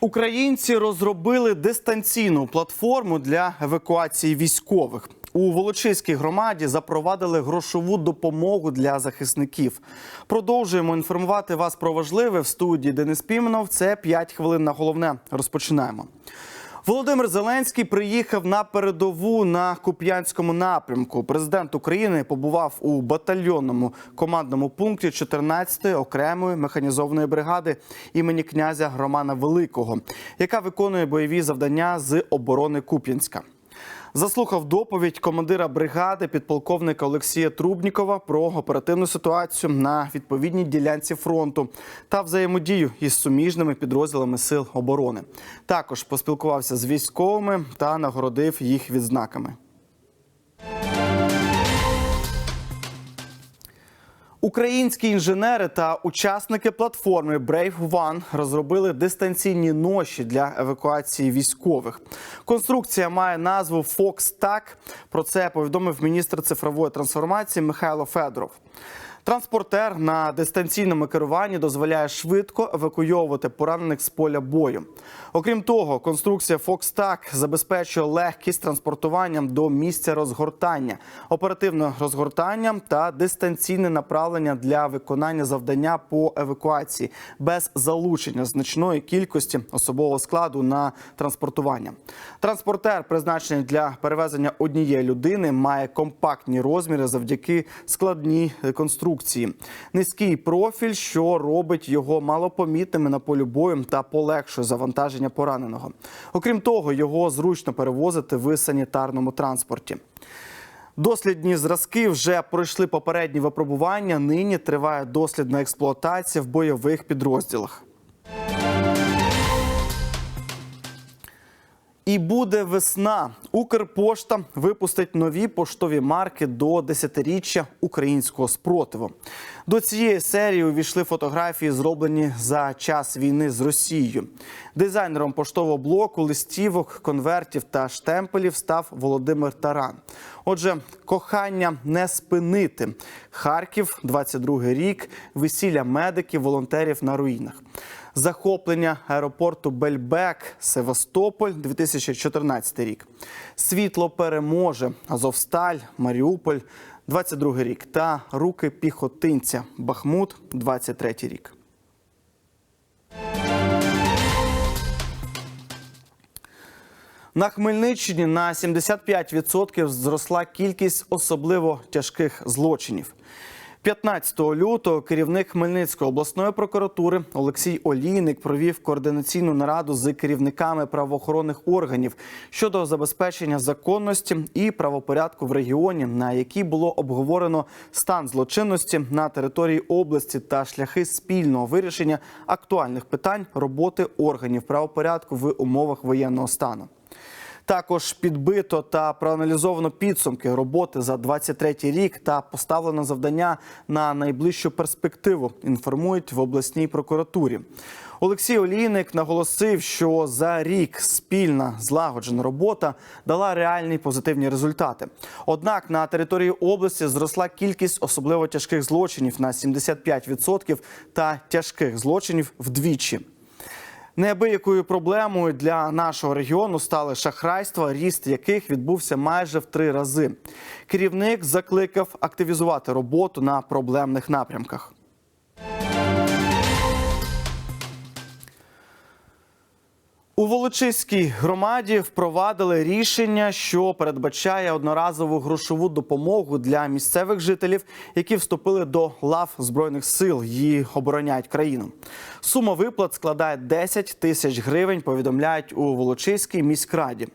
Українці розробили дистанційну платформу для евакуації військових. У Волочиській громаді запровадили грошову допомогу для захисників. Продовжуємо інформувати вас про важливе в студії Денис Піменов. Це 5 хвилин на головне. Розпочинаємо. Володимир Зеленський приїхав на передову на Куп'янському напрямку. Президент України побував у батальйонному командному пункті 14-ї окремої механізованої бригади імені князя Романа Великого, яка виконує бойові завдання з оборони Куп'янська. Заслухав доповідь командира бригади підполковника Олексія Трубнікова про оперативну ситуацію на відповідній ділянці фронту та взаємодію із суміжними підрозділами сил оборони. Також поспілкувався з військовими та нагородив їх відзнаками. Українські інженери та учасники платформи Brave One розробили дистанційні ноші для евакуації військових. Конструкція має назву Fox TAC. Про це повідомив міністр цифрової трансформації Михайло Федоров. Транспортер на дистанційному керуванні дозволяє швидко евакуйовувати поранених з поля бою. Окрім того, конструкція Foxtac забезпечує легкість транспортуванням до місця розгортання, оперативне розгортання та дистанційне направлення для виконання завдання по евакуації без залучення значної кількості особового складу на транспортування. Транспортер, призначений для перевезення однієї людини, має компактні розміри завдяки складній конструкції. Низький профіль, що робить його малопомітними на полі бою та полегшує завантаження пораненого. Окрім того, його зручно перевозити в санітарному транспорті. Дослідні зразки вже пройшли попередні випробування. Нині триває дослідна експлуатація в бойових підрозділах. І буде весна. Укрпошта випустить нові поштові марки до десятиріччя українського спротиву. До цієї серії увійшли фотографії, зроблені за час війни з Росією. Дизайнером поштового блоку, листівок, конвертів та штемпелів став Володимир Таран. Отже, кохання не спинити. Харків, 22-й рік, весілля медиків, волонтерів на руїнах. Захоплення аеропорту Бельбек, Севастополь, 2014 рік. Світло переможе. Азовсталь, Маріуполь, 22 рік. Та руки піхотинця. Бахмут, 23 рік. На Хмельниччині на 75% зросла кількість особливо тяжких злочинів. 15 лютого керівник Хмельницької обласної прокуратури Олексій Олійник провів координаційну нараду з керівниками правоохоронних органів щодо забезпечення законності і правопорядку в регіоні, на якій було обговорено стан злочинності на території області та шляхи спільного вирішення актуальних питань роботи органів правопорядку в умовах воєнного стану. Також підбито та проаналізовано підсумки роботи за 23 рік та поставлено завдання на найближчу перспективу. Інформують в обласній прокуратурі. Олексій Олійник наголосив, що за рік спільна злагоджена робота дала реальні позитивні результати. Однак на території області зросла кількість особливо тяжких злочинів на 75% та тяжких злочинів вдвічі. Неабиякою проблемою для нашого регіону стали шахрайства, ріст яких відбувся майже в три рази. Керівник закликав активізувати роботу на проблемних напрямках. У Волочиській громаді впровадили рішення, що передбачає одноразову грошову допомогу для місцевих жителів, які вступили до лав збройних сил і обороняють країну. Сума виплат складає 10 тисяч гривень. Повідомляють у Волочиській міськраді.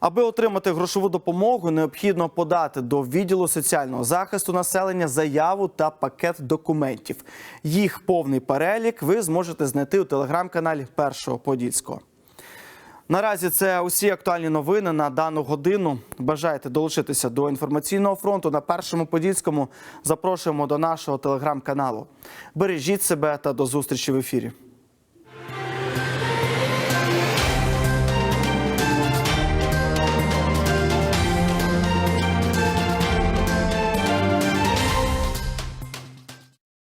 Аби отримати грошову допомогу, необхідно подати до відділу соціального захисту населення заяву та пакет документів. Їх повний перелік ви зможете знайти у телеграм-каналі Першого Подільського. Наразі це усі актуальні новини на дану годину. Бажаєте долучитися до інформаційного фронту на першому подільському. Запрошуємо до нашого телеграм-каналу. Бережіть себе та до зустрічі в ефірі.